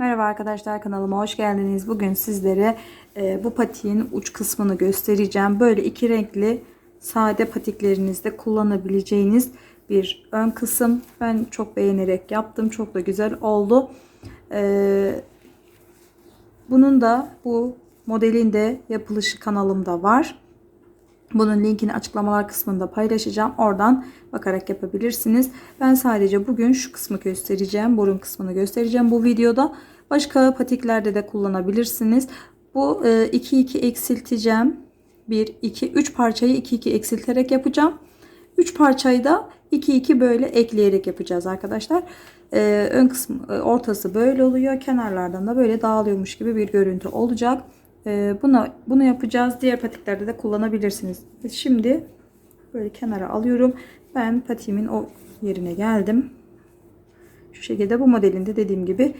Merhaba arkadaşlar kanalıma hoş geldiniz. Bugün sizlere e, bu patiğin uç kısmını göstereceğim. Böyle iki renkli sade patiklerinizde kullanabileceğiniz bir ön kısım. Ben çok beğenerek yaptım. Çok da güzel oldu. E, bunun da bu modelin de yapılışı kanalımda var. Bunun linkini açıklamalar kısmında paylaşacağım. Oradan bakarak yapabilirsiniz. Ben sadece bugün şu kısmı göstereceğim. Burun kısmını göstereceğim bu videoda. Başka patiklerde de kullanabilirsiniz. Bu 2-2 eksilteceğim. 1, 2, 3 parçayı 2-2 eksilterek yapacağım. 3 parçayı da 2-2 böyle ekleyerek yapacağız arkadaşlar. Ee, ön kısmı ortası böyle oluyor. Kenarlardan da böyle dağılıyormuş gibi bir görüntü olacak. Ee, buna, bunu yapacağız. Diğer patiklerde de kullanabilirsiniz. Şimdi böyle kenara alıyorum. Ben patiğimin o yerine geldim. Şu şekilde bu modelinde dediğim gibi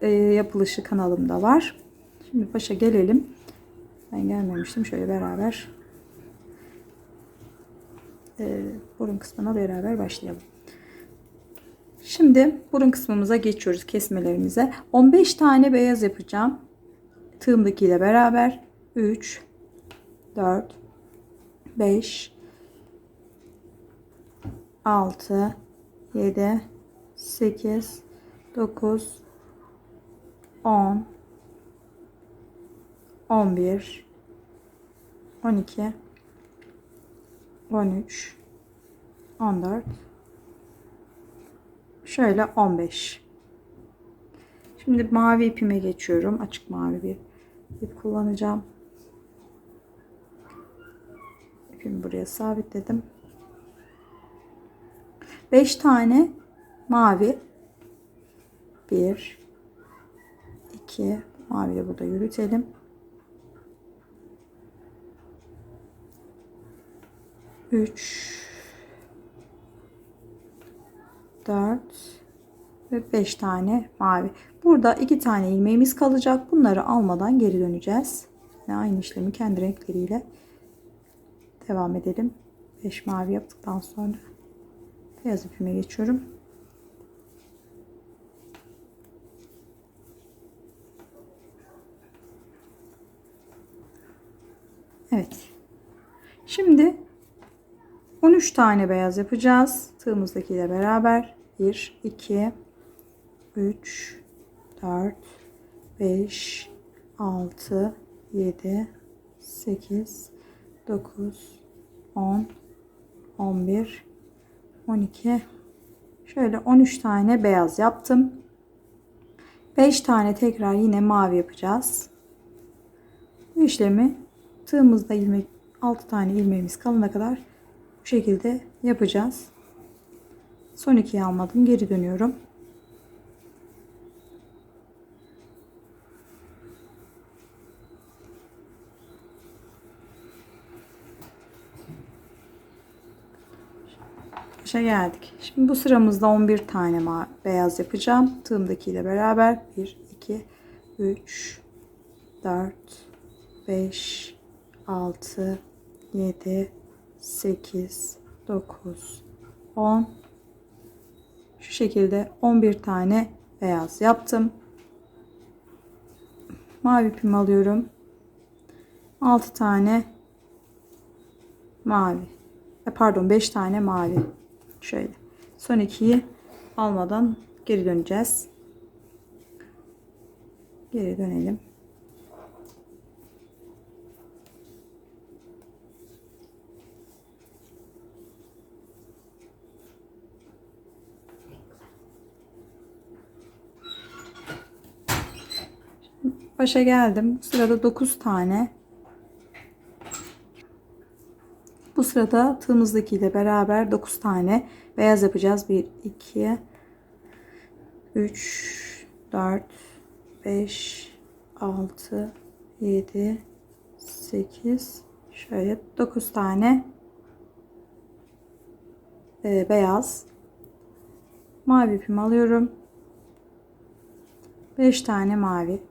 e, yapılışı kanalımda var. Şimdi başa gelelim. Ben gelmemiştim. Şöyle beraber e, burun kısmına beraber başlayalım. Şimdi burun kısmımıza geçiyoruz kesmelerimize. 15 tane beyaz yapacağım. Tığımdakiyle beraber 3 4 5 6 7 8 9 10 11 12 13 14 şöyle 15 şimdi mavi ipime geçiyorum açık mavi bir ip kullanacağım. İpimi buraya sabitledim. 5 tane mavi. 1 2 mavi burada yürütelim. 3 4 ve 5 tane mavi. Burada 2 tane ilmeğimiz kalacak. Bunları almadan geri döneceğiz. Ve aynı işlemi kendi renkleriyle devam edelim. 5 mavi yaptıktan sonra beyaz ipime geçiyorum. Evet. Şimdi 13 tane beyaz yapacağız. Tığımızdakiyle beraber 1, 2, 3, 4, 5, 6, 7, 8, 9, 10, 11, 12, şöyle 13 tane beyaz yaptım. 5 tane tekrar yine mavi yapacağız. Bu işlemi tığımızda ilmek 6 tane ilmeğimiz kalana kadar bu şekilde yapacağız. Son ikiyi almadım. Geri dönüyorum. Başa geldik. Şimdi bu sıramızda 11 tane beyaz yapacağım. Tığımdakiyle beraber 1, 2, 3, 4, 5, 6, 7, 8, 9, 10. Şu şekilde 11 tane beyaz yaptım. Mavi ipimi alıyorum. 6 tane mavi. E, pardon 5 tane mavi. Şöyle. Son ikiyi almadan geri döneceğiz. Geri dönelim. Başa geldim. Bu sırada 9 tane. Bu sırada tığımızdaki ile beraber 9 tane beyaz yapacağız. 1, 2, 3, 4, 5, 6, 7, 8, şöyle 9 tane e, beyaz. Mavi ipimi alıyorum. 5 tane mavi.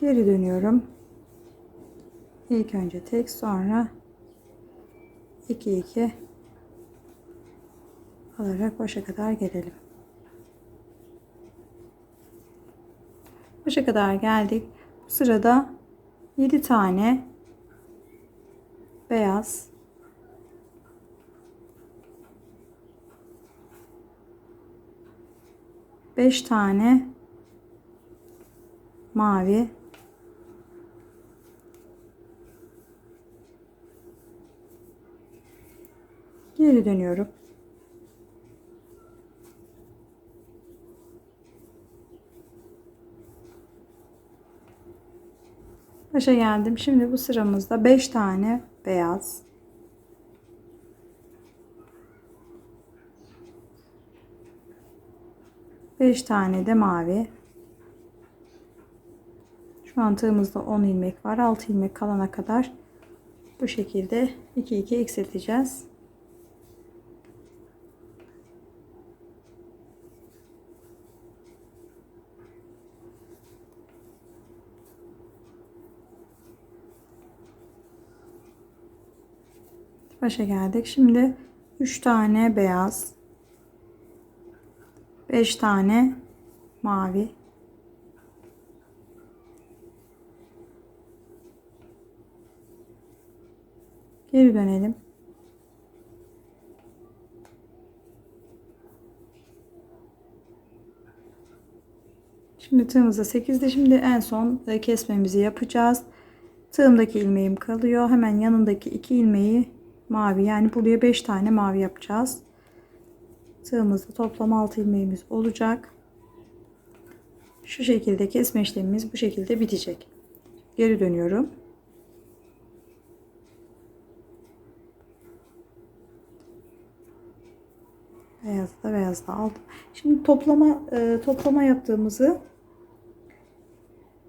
Geri dönüyorum. İlk önce tek sonra 2 2 alarak başa kadar gelelim. Başa kadar geldik. Bu sırada 7 tane beyaz beş tane mavi geri dönüyorum. Başa geldim. Şimdi bu sıramızda 5 tane beyaz. Beş tane de mavi. Şu an tığımızda 10 ilmek var. 6 ilmek kalana kadar bu şekilde 2 2 eksilteceğiz. Başa geldik. Şimdi 3 tane beyaz. 5 tane mavi. Geri dönelim. Şimdi tığımızda 8'de şimdi en son e, kesmemizi yapacağız. Tığımdaki ilmeğim kalıyor. Hemen yanındaki iki ilmeği mavi yani buraya 5 tane mavi yapacağız. Tığımızda toplam 6 ilmeğimiz olacak. Şu şekilde kesme işlemimiz bu şekilde bitecek. Geri dönüyorum. Beyaz da beyaz da aldım. Şimdi toplama e, toplama yaptığımızı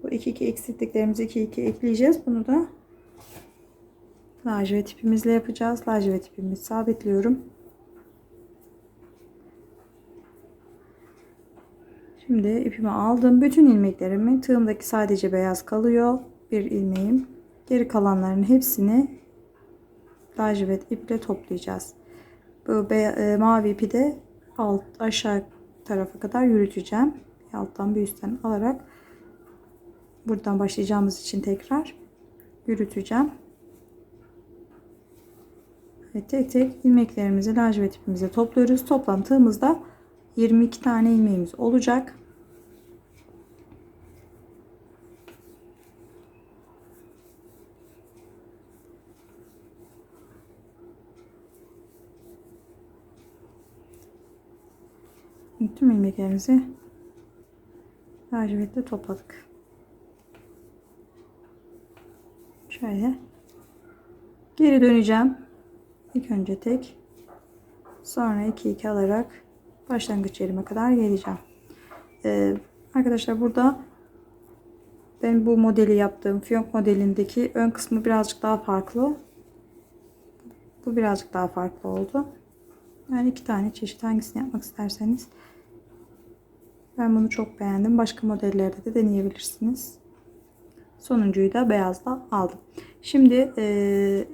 bu 2 2 eksilttiklerimizi 2 2 ekleyeceğiz. Bunu da lacivert ipimizle yapacağız. Lacivert ipimizi sabitliyorum. Şimdi ipimi aldım. Bütün ilmeklerimi tığımdaki sadece beyaz kalıyor. Bir ilmeğim. Geri kalanların hepsini lacivert iple toplayacağız. Bu be, e, mavi ipi de alt aşağı tarafa kadar yürüteceğim. Alttan bir üstten alarak buradan başlayacağımız için tekrar yürüteceğim. Evet, tek tek ilmeklerimizi lacivert ipimize topluyoruz. Toplam tığımızda 22 tane ilmeğimiz olacak. Tüm ilmeklerimizi lacivertle topladık. Şöyle geri döneceğim. İlk önce tek sonra 2 2 alarak başlangıç yerime kadar geleceğim. Ee, arkadaşlar burada ben bu modeli yaptığım fiyonk modelindeki ön kısmı birazcık daha farklı. Bu birazcık daha farklı oldu. Yani iki tane çeşit hangisini yapmak isterseniz. Ben bunu çok beğendim. Başka modellerde de deneyebilirsiniz. Sonuncuyu da beyazla aldım. Şimdi e,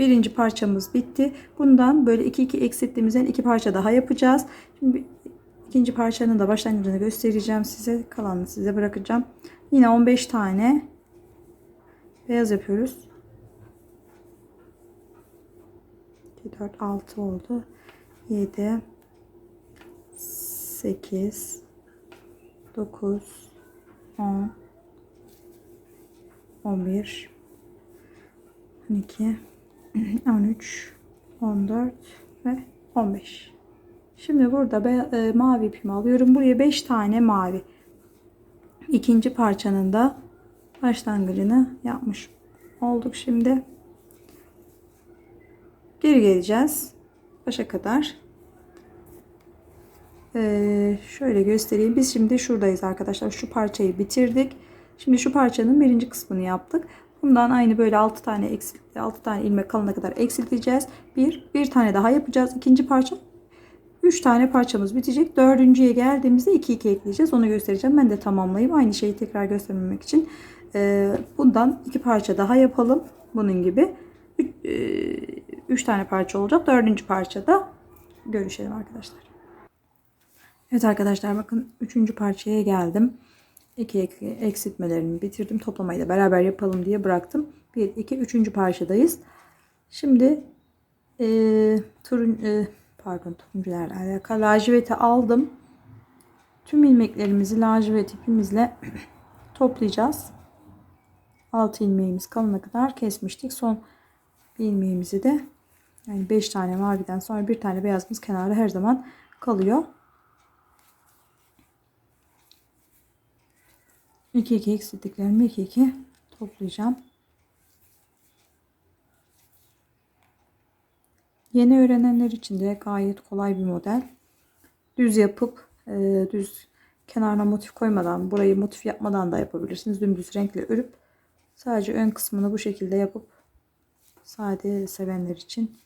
birinci parçamız bitti. Bundan böyle 2 2 eksilttiğimizden iki parça daha yapacağız. Şimdi ikinci parçanın da başlangıcını göstereceğim size. Kalanını size bırakacağım. Yine 15 tane beyaz yapıyoruz. 2 4 6 oldu. 7 8 9 10 11 12 13 14 ve 15 şimdi burada be, e, mavi ipimi alıyorum buraya 5 tane mavi ikinci parçanın da başlangıcını yapmış olduk şimdi geri geleceğiz başa kadar ee, şöyle göstereyim. Biz şimdi şuradayız arkadaşlar. Şu parçayı bitirdik. Şimdi şu parçanın birinci kısmını yaptık. Bundan aynı böyle 6 tane eksil 6 tane ilmek kalana kadar eksilteceğiz. Bir, bir tane daha yapacağız. İkinci parça 3 tane parçamız bitecek. Dördüncüye geldiğimizde 2 2 ekleyeceğiz. Onu göstereceğim. Ben de tamamlayayım. Aynı şeyi tekrar göstermemek için. Ee, bundan iki parça daha yapalım. Bunun gibi. 3 tane parça olacak. Dördüncü parçada görüşelim arkadaşlar. Evet arkadaşlar bakın üçüncü parçaya geldim. İki ek- eksiltmelerimi bitirdim. Toplamayı da beraber yapalım diye bıraktım. Bir, iki, üçüncü parçadayız. Şimdi eee turun, eee, pardon turuncularla alakalı laciveti aldım. Tüm ilmeklerimizi lacivert ipimizle toplayacağız. 6 ilmeğimiz kalana kadar kesmiştik. Son ilmeğimizi de yani 5 tane maviden sonra bir tane beyazımız kenarda her zaman kalıyor. 2 2 eksilttiklerimi 2 2 toplayacağım. Yeni öğrenenler için de gayet kolay bir model. Düz yapıp e, düz kenarına motif koymadan burayı motif yapmadan da yapabilirsiniz. Dümdüz renkle örüp sadece ön kısmını bu şekilde yapıp sade sevenler için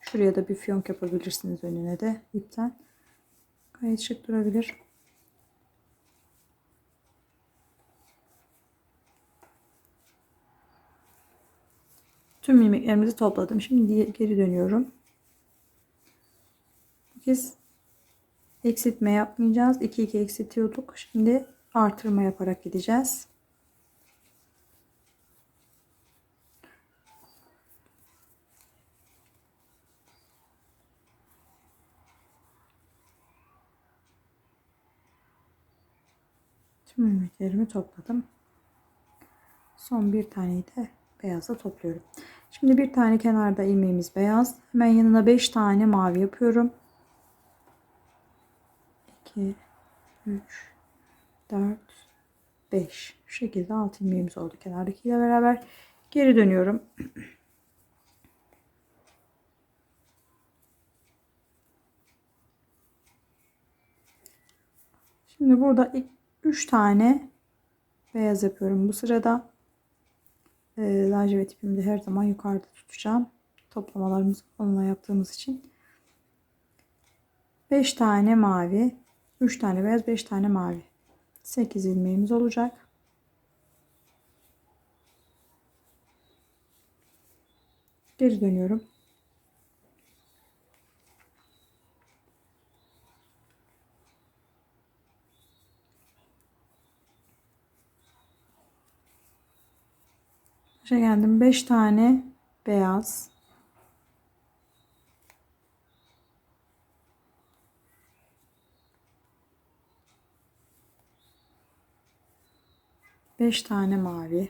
şuraya da bir fiyonk yapabilirsiniz önüne de ipten. Gayet şık durabilir. Tüm ilmeklerimizi topladım. Şimdi geri dönüyorum. Bu kez eksiltme yapmayacağız. 2 2 eksiltiyorduk. Şimdi artırma yaparak gideceğiz. Tüm ilmeklerimi topladım. Son bir taneyi de beyazla topluyorum. Şimdi bir tane kenarda ilmeğimiz beyaz. Hemen yanına 5 tane mavi yapıyorum. 2 3 4 5 şu şekilde 6 ilmeğimiz oldu kenardakiyle beraber. Geri dönüyorum. Şimdi burada 3 tane beyaz yapıyorum bu sırada. E, lacivert ipimi de her zaman yukarıda tutacağım. Toplamalarımızı onunla yaptığımız için. 5 tane mavi 3 tane beyaz 5 tane mavi. 8 ilmeğimiz olacak. Geri dönüyorum. Başa geldim. 5 tane beyaz 5 tane mavi.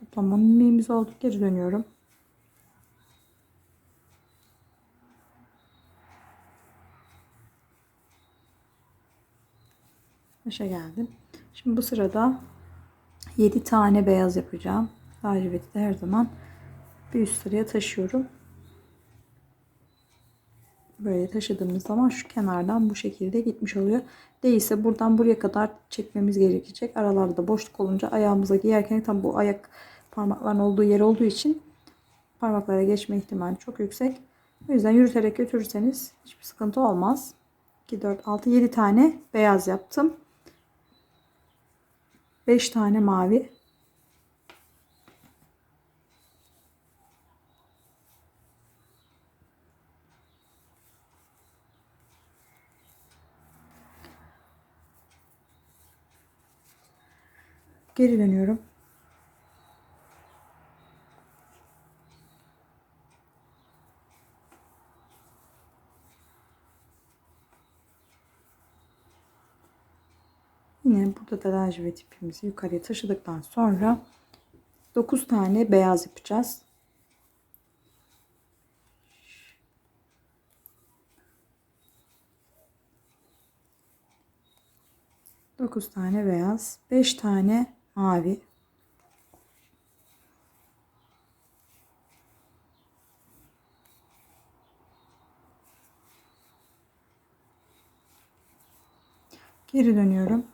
Toplam 10 ilmeğimiz oldu. Geri dönüyorum. Başa geldim. Şimdi bu sırada 7 tane beyaz yapacağım. Laciveti de her zaman bir üst sıraya taşıyorum böyle taşıdığımız zaman şu kenardan bu şekilde gitmiş oluyor. Değilse buradan buraya kadar çekmemiz gerekecek. Aralarda boşluk olunca ayağımıza giyerken tam bu ayak parmakların olduğu yer olduğu için parmaklara geçme ihtimali çok yüksek. O yüzden yürüterek götürürseniz hiçbir sıkıntı olmaz. 2, 4, 6, 7 tane beyaz yaptım. 5 tane mavi. Geri dönüyorum. Yine burada da lacivert ipimizi yukarıya taşıdıktan sonra 9 tane beyaz yapacağız. Dokuz tane beyaz, beş tane mavi. Geri dönüyorum.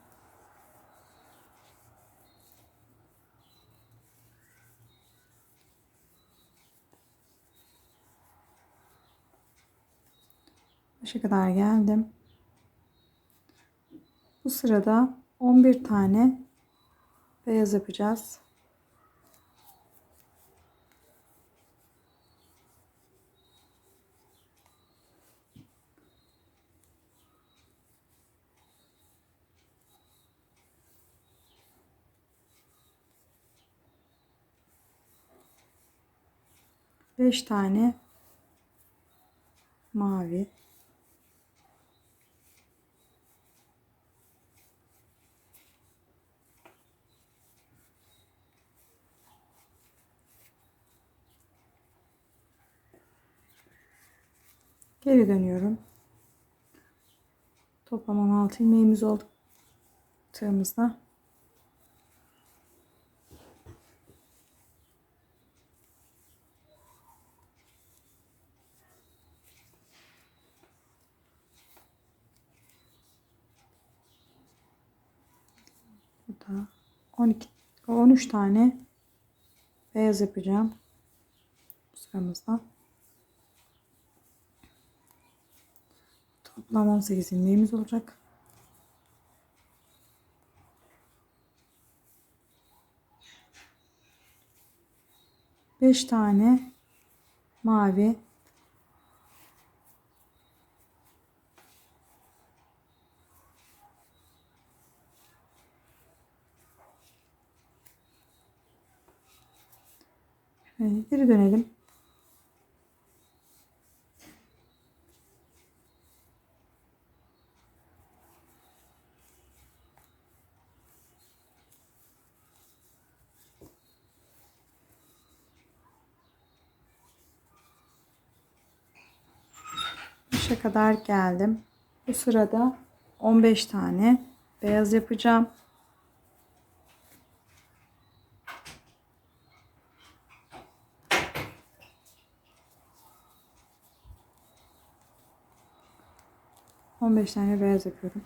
Başa kadar geldim. Bu sırada 11 tane beyaz yapacağız. Beş tane mavi. Geri dönüyorum. Toplam 16 ilmeğimiz oldu. Tığımızda. Burada 12 13 tane beyaz yapacağım. Sıramızda. Toplam 18 ilmeğimiz olacak. Beş tane mavi Evet, geri dönelim. Kadar geldim. Bu sırada 15 tane beyaz yapacağım. On beş tane beyaz yapıyorum.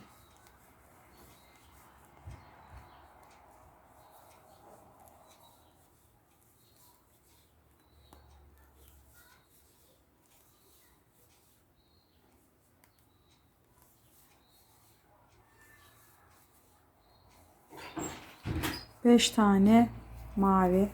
Beş tane mavi.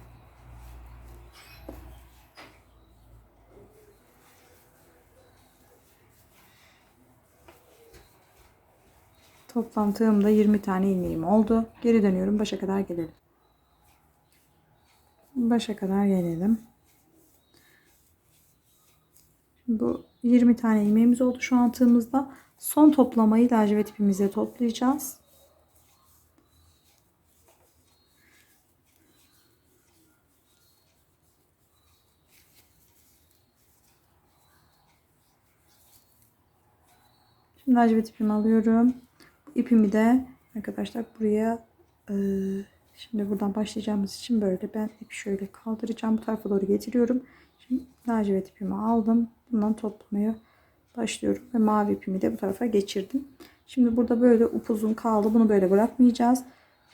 Toplam tığımda 20 tane ilmeğim oldu. Geri dönüyorum. Başa kadar gelelim. Başa kadar gelelim. Şimdi bu 20 tane ilmeğimiz oldu şu an tığımızda. Son toplamayı lacivert ipimize toplayacağız. Lacivert ipimi alıyorum. Bu ipimi de arkadaşlar buraya e, şimdi buradan başlayacağımız için böyle ben ipi şöyle kaldıracağım. Bu tarafa doğru getiriyorum. Şimdi lacivert ipimi aldım. Bundan toplamaya başlıyorum. Ve mavi ipimi de bu tarafa geçirdim. Şimdi burada böyle upuzun kaldı. Bunu böyle bırakmayacağız.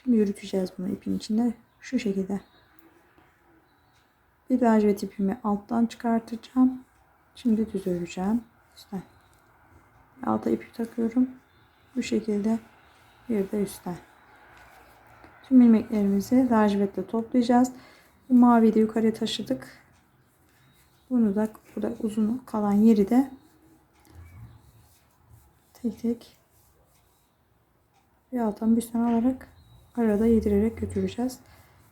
Şimdi yürüteceğiz bunu ipin içinde. Şu şekilde. Bir lacivert ipimi alttan çıkartacağım. Şimdi düz öreceğim. Üstten. Alta ipi takıyorum. Bu şekilde bir de üstten. Tüm ilmeklerimizi lacivertle toplayacağız. Bu maviyi de yukarıya taşıdık. Bunu da burada uzun kalan yeri de tek tek bir alttan bir üstten alarak arada yedirerek götüreceğiz.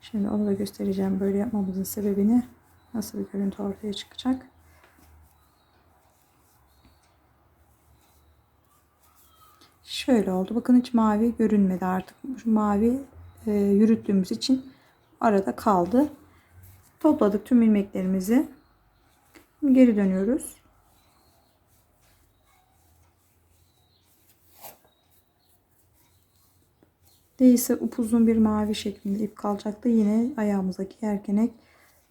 Şimdi onu da göstereceğim böyle yapmamızın sebebini. Nasıl bir görüntü ortaya çıkacak. Şöyle oldu. Bakın hiç mavi görünmedi artık. Şu mavi e, yürüttüğümüz için arada kaldı. Topladık tüm ilmeklerimizi. Şimdi geri dönüyoruz. Değilse upuzun bir mavi şeklinde ip kalacaktı. Yine ayağımıza giyerken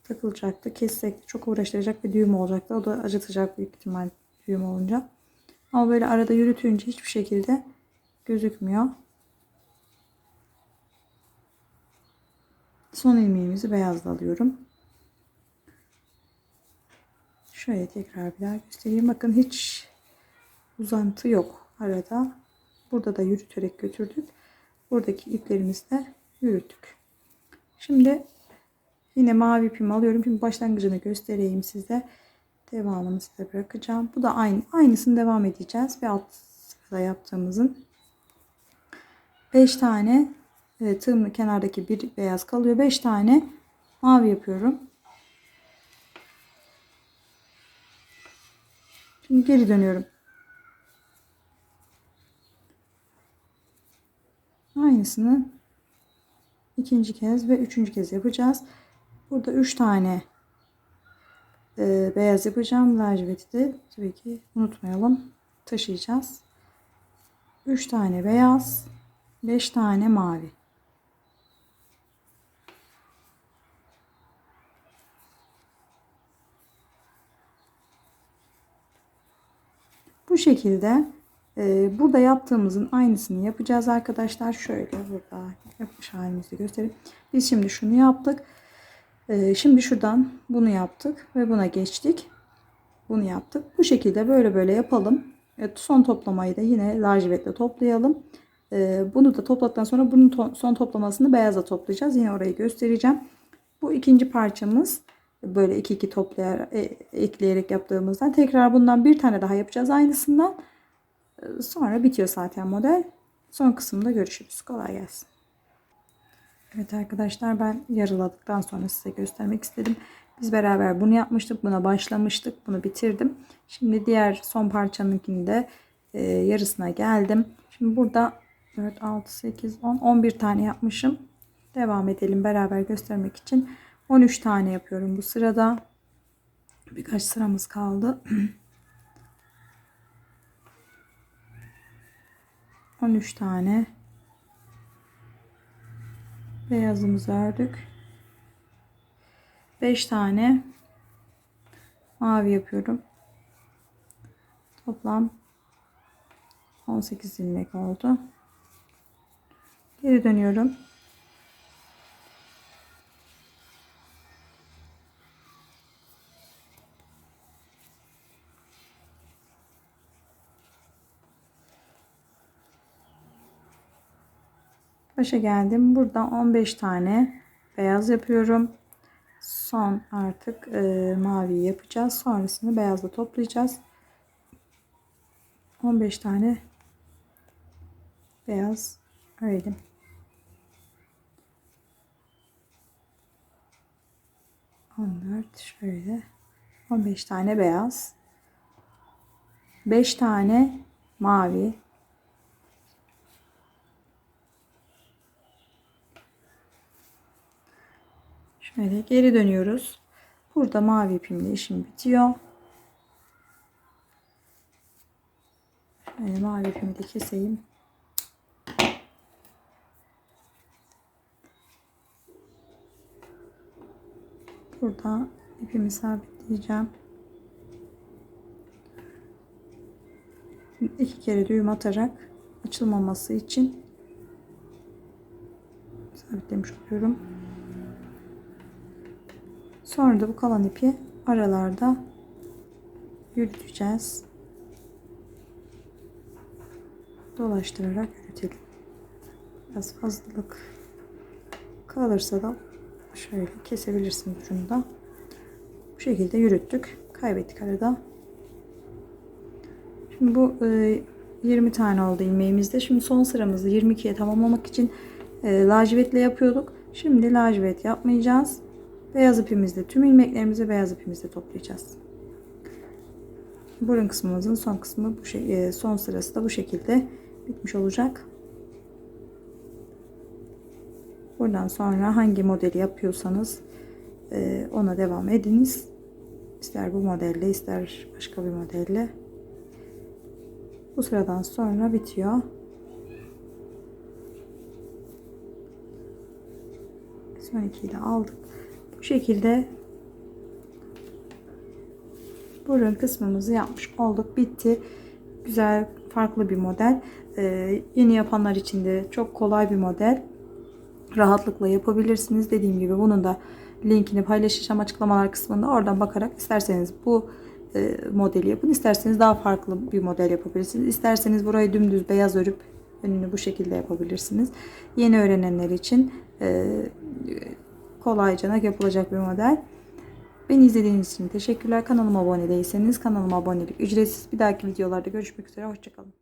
takılacaktı. Kessek çok uğraştıracak bir düğüm olacaktı. O da acıtacak büyük ihtimal düğüm olunca. Ama böyle arada yürütünce hiçbir şekilde gözükmüyor. Son ilmeğimizi beyazla alıyorum. Şöyle tekrar bir daha göstereyim. Bakın hiç uzantı yok arada. Burada da yürüterek götürdük. Buradaki iplerimizi de yürüttük. Şimdi yine mavi ipimi alıyorum. Şimdi başlangıcını göstereyim size. Devamını size bırakacağım. Bu da aynı. Aynısını devam edeceğiz. Ve alt sırada yaptığımızın 5 tane e, tığımın kenardaki bir beyaz kalıyor. 5 tane mavi yapıyorum. Şimdi geri dönüyorum. Aynısını ikinci kez ve üçüncü kez yapacağız. Burada üç tane e, beyaz yapacağım. Laciveti de tabii ki unutmayalım. Taşıyacağız. Üç tane beyaz. Beş tane mavi. Bu şekilde e, burada yaptığımızın aynısını yapacağız arkadaşlar. Şöyle burada yapmış halimizi göstereyim. Biz şimdi şunu yaptık. E, şimdi şuradan bunu yaptık ve buna geçtik. Bunu yaptık. Bu şekilde böyle böyle yapalım. Evet, son toplamayı da yine lacivertle toplayalım. E, bunu da topladıktan sonra bunun son toplamasını beyazla toplayacağız. Yine orayı göstereceğim. Bu ikinci parçamız böyle iki iki toplayarak e, ekleyerek yaptığımızdan tekrar bundan bir tane daha yapacağız aynısından. E, sonra bitiyor zaten model. Son kısımda görüşürüz. Kolay gelsin. Evet arkadaşlar ben yarıladıktan sonra size göstermek istedim. Biz beraber bunu yapmıştık. Buna başlamıştık. Bunu bitirdim. Şimdi diğer son parçanınkini de e, yarısına geldim. Şimdi burada 4, 6, 8, 10, 11 tane yapmışım. Devam edelim beraber göstermek için. 13 tane yapıyorum bu sırada. Birkaç sıramız kaldı. 13 tane beyazımızı ördük. 5 tane mavi yapıyorum. Toplam 18 ilmek oldu. Geri dönüyorum. Başa geldim. Burada 15 tane beyaz yapıyorum. Son artık e, mavi yapacağız. Sonrasını beyazla toplayacağız. 15 tane beyaz örelim. Dört şöyle 15 tane beyaz 5 tane mavi Şöyle geri dönüyoruz. Burada mavi ipimle işim bitiyor. Şöyle mavi ipimi de keseyim. Burada ipimi sabitleyeceğim. İki kere düğüm atarak açılmaması için sabitlemiş oluyorum. Sonra da bu kalan ipi aralarda yürüteceğiz. Dolaştırarak yürütelim. Biraz fazlalık kalırsa da şöyle kesebilirsiniz ucunu da. Bu şekilde yürüttük. Kaybettik arada. Şimdi bu 20 tane oldu ilmeğimizde. Şimdi son sıramızı 22'ye tamamlamak için e, lacivetle yapıyorduk. Şimdi lacivert yapmayacağız. Beyaz ipimizle tüm ilmeklerimizi beyaz ipimizle toplayacağız. Burun kısmımızın son kısmı bu şey, son sırası da bu şekilde bitmiş olacak. Buradan sonra hangi modeli yapıyorsanız e, ona devam ediniz. İster bu modelle ister başka bir modelle. Bu sıradan sonra bitiyor. Son ikiyi de aldık. Bu şekilde burun kısmımızı yapmış olduk. Bitti. Güzel farklı bir model. Ee, yeni yapanlar için de çok kolay bir model. Rahatlıkla yapabilirsiniz. Dediğim gibi bunun da linkini paylaşacağım açıklamalar kısmında. Oradan bakarak isterseniz bu e, modeli yapın. isterseniz daha farklı bir model yapabilirsiniz. İsterseniz burayı dümdüz beyaz örüp önünü bu şekilde yapabilirsiniz. Yeni öğrenenler için e, kolayca yapılacak bir model. Beni izlediğiniz için teşekkürler. Kanalıma abone değilseniz kanalıma abonelik ücretsiz. Bir dahaki videolarda görüşmek üzere. Hoşçakalın.